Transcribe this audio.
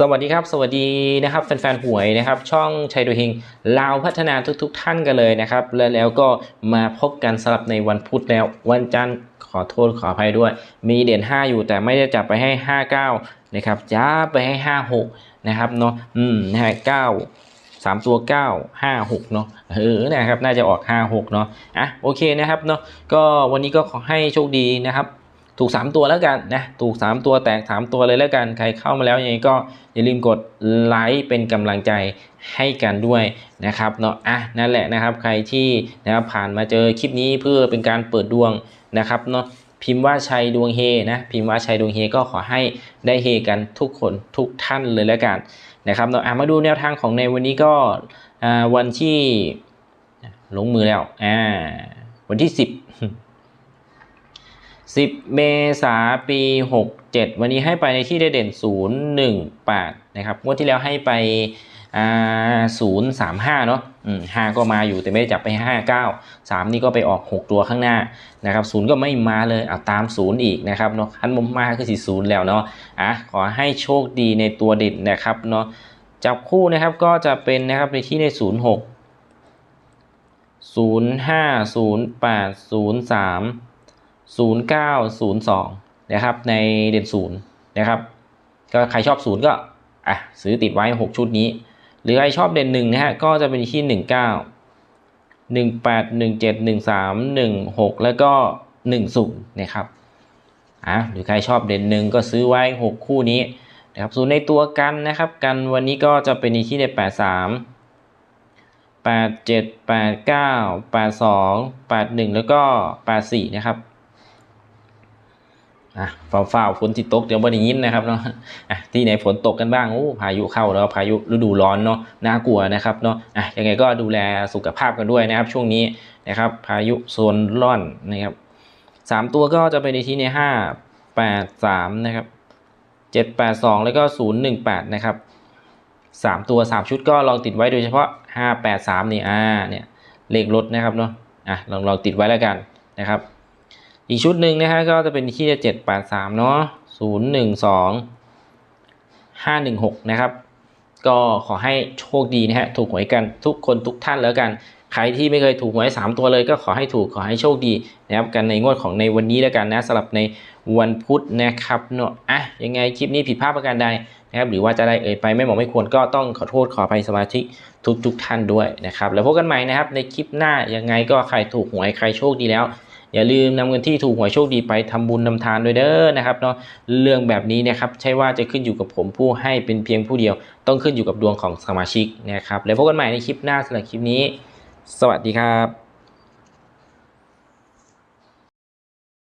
สวัสดีครับ สวัสดีนะครับแฟนๆหวยนะครับ ช่องชัยดยเฮงลาวพัฒนาทุกๆทท่านกันเลยนะครับ และแล้วก็มาพบกันสำหรับในวันพุธแล้ววันจันทร์ขอโทษขออภัยด้วย มีเด่น 5 อยู่แต่ไม่ได้จับไปให้ 59 นะครับจ้าไปให้ 56 นะครับเนาะอืมนะฮะ9สามตัว9 5 6เนาะเออนะครับน่าจะออก 5 6เนาะอะโอเคนะครับเนาะก็วันนี้ก็ขอให้โชคดีนะครับ ถูก 3 ตัวแล้วกันนะถูก 3 ตัวแตก 3 ตัวเลยแล้วกัน ใครเข้ามาแล้วยังไงก็อย่าลืมกดไลค์เป็นกำลังใจให้กันด้วยนะครับเนาะอะนั่นแหละนะครับ ใครที่นะครับผ่านมาเจอคลิปนี้เพื่อเป็นการเปิดดวงนะครับเนาะพิมพ์ว่าชัยดวงเฮนะพิมพ์ว่าชัยดวงเฮก็ขอให้ได้เฮกันทุกคนทุกท่านเลยแล้วกันนะครับเนาะอะมาดูแนวทางของในวันนี้ก็อ่าวันที่ลงมือแล้วอ่าวันที่ 10 10 เมษาปี 67 วันนี้ให้ไปในที่ได้เด่น 018 นะครับ งวดที่แล้วให้ไปอ่า035เนาะอืม5ก็มาอยู่แต่ไม่ได้จับไป59 3นี่ก็ไปออก6ตัวข้างหน้านะครับ0ก็ไม่มาเลยเอาตาม0อีกนะครับเนาะคันมุมมาคือสี่ศูนย์แล้วเนาะอะขอให้โชคดีในตัวเด่นนะครับเนาะจับคู่นะครับก็จะเป็นนะครับในที่ใน06 05 08 03 0902 นะครับ ในเด่นศูนย์นะครับ ก็ใครชอบศูนย์ก็อะซื้อติดไว้ 6 ชุดนี้ หรือใครชอบเด่นหนึ่งนะฮะก็จะเป็นที่ 19 18 17 13 16 แล้วก็ 10 นะครับอะหรือใครชอบเด่นหนึ่งก็ซื้อไว้ 6 คู่นี้นะครับส่วนในตัวกันนะครับ กันวันนี้ก็จะเป็นที่ใน 83 87 89 82 81 แล้วก็ 84 นะครับ อะฟ้าฟ้าฝนที่ตกเดี๋ยวบ่ได้ยินนะครับเนาะอะที่ไหนฝนตกกันบ้างโอ้พายุเข้าแล้วพายุฤดูร้อนเนาะน่ากลัวนะครับเนาะอะยังไงก็ดูแลสุขภาพกันด้วยนะครับ ช่วงนี้นะครับ พายุโซนร้อนนะครับสามตัวก็จะเป็นในที่ในห้าแปดสามนะครับเจ็ดแปดสองแล้วก็ศูนย์หนึ่งแปดนะครับสามตัวสามชุดก็ลองติดไว้โดยเฉพาะห้าแปดสามนี่อ่าเนี่ยเลขรถนะครับเนาะอะลองลองติดไว้แล้วกันนะครับ อีกชุดหนึ่งนะฮะก็จะเป็นที่เจ็ดแปดสามเนาะศูนย์หนึ่งสองห้าหนึ่งหกนะครับ ก็ขอให้โชคดีนะฮะถูกหวยกันทุกคนทุกท่านแล้วกัน ใครที่ไม่เคยถูกหวยสามตัวเลยก็ขอให้ถูกขอให้โชคดีนะครับกันในงวดของในวันนี้แล้วกันนะสำหรับในวันพุธนะครับเนาะอะยังไงคลิปนี้ผิดพลาดประการใดนะครับหรือว่าจะได้เอ่ยไปไม่เหมาะไม่ควรก็ต้องขอโทษขออภัยสมาชิกทุกทุกท่านด้วยนะครับแล้วพบกันใหม่นะครับในคลิปหน้ายังไงก็ใครถูกหวยใครโชคดีแล้ว อย่าลืมนำเงินที่ถูกหวยโชคดีไปทำบุญนำทานด้วยเด้อนะครับเนาะเรื่องแบบนี้นะครับใช่ว่าจะขึ้นอยู่กับผมผู้ให้เป็นเพียงผู้เดียว ต้องขึ้นอยู่กับดวงของสมาชิกนะครับแล้วพบกันใหม่ในคลิปหน้าสำหรับคลิปนี้ สวัสดีครับ